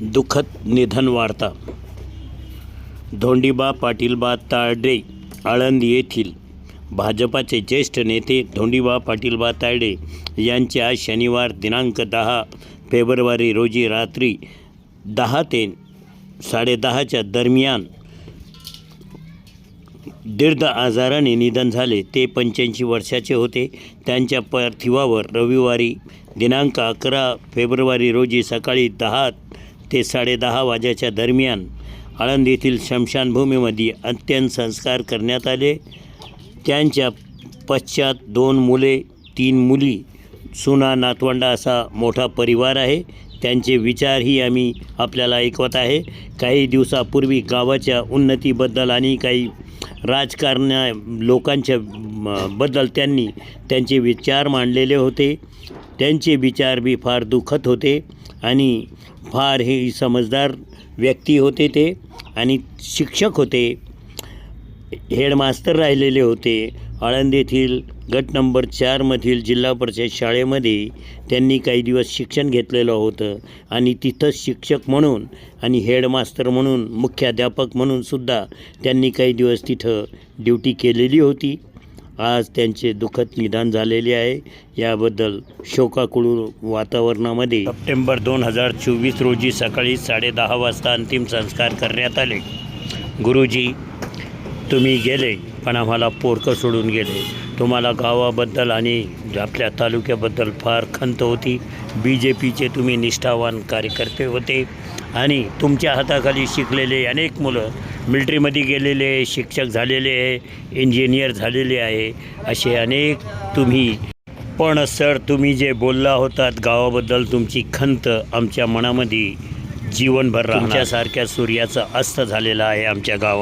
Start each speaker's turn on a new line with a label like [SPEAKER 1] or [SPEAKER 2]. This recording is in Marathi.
[SPEAKER 1] दुःखद निधन वार्ता धोंडीबा पाटीलबा ताळडे आळंद येथील भाजपाचे ज्येष्ठ नेते धोंडीबा पाटीलबा तायडे यांचे आज शनिवार दिनांक दहा फेब्रुवारी रोजी रात्री दहा ते साडेदहाच्या दरम्यान दीर्घ आजाराने निधन झाले. ते पंच्याऐंशी वर्षाचे होते. त्यांच्या पार्थिवावर रविवारी दिनांक अकरा फेब्रुवारी रोजी सकाळी दहा ते साडेदहा वाजेच्या दरम्यान आळंद येथील स्मशानभूमीमध्ये अंत्यसंस्कार करण्यात आले. त्यांच्या पश्चात दोन मुले तीन मुली सुना नातवंडा असा मोठा परिवार आहे. त्यांचे विचारही आम्ही आपल्याला ऐकवत आहे. काही दिवसापूर्वी गावाच्या उन्नतीबद्दल आणि काही राजकारणा लोकांच्या म, बद्दल त्यांनी त्यांचे विचार मांडलेले होते. त्यांचे विचार बी फार दुखत होते आणि फार हे समजदार व्यक्ती होते ते आणि शिक्षक होते. हेडमास्तर राहिलेले होते. आळंद येथील गट नंबर चारमधील जिल्हा परिषद शाळेमध्ये त्यांनी काही दिवस शिक्षण घेतलेलं होतं आणि तिथंच शिक्षक म्हणून आणि हेडमास्तर म्हणून मुख्याध्यापक म्हणूनसुद्धा त्यांनी काही दिवस तिथं ड्युटी केलेली होती. आज त्यांचे दुःखद निदान झालेले आहे. याबद्दल शोकाकुळ वातावरणामध्ये सप्टेंबर दोन हजार चोवीस रोजी सकाळी साडेदहा वाजता अंतिम संस्कार करण्यात आले. गुरुजी तुम्ही गेले. पण आम्हाला पोरकं सोडून गेले. तुम्हाला गावाबद्दल आणि आपल्या तालुक्याबद्दल फार खंत होती. बी जे पीचे तुम्ही निष्ठावान कार्यकर्ते होते. आणि तुमच्या हाताखाली शिकलेले अनेक मुलं मिलिटरीमध्ये गेलेले आहे शिक्षक झालेले आहे इंजिनियर झालेले आहे असे अनेक तुम्ही. पण सर तुम्ही जे बोलला होतात गावाबद्दल तुमची खंत आमच्या मनामध्ये जीवनभर राहण्यासारख्या सूर्याचा अस्त झालेला आहे आमच्या गावा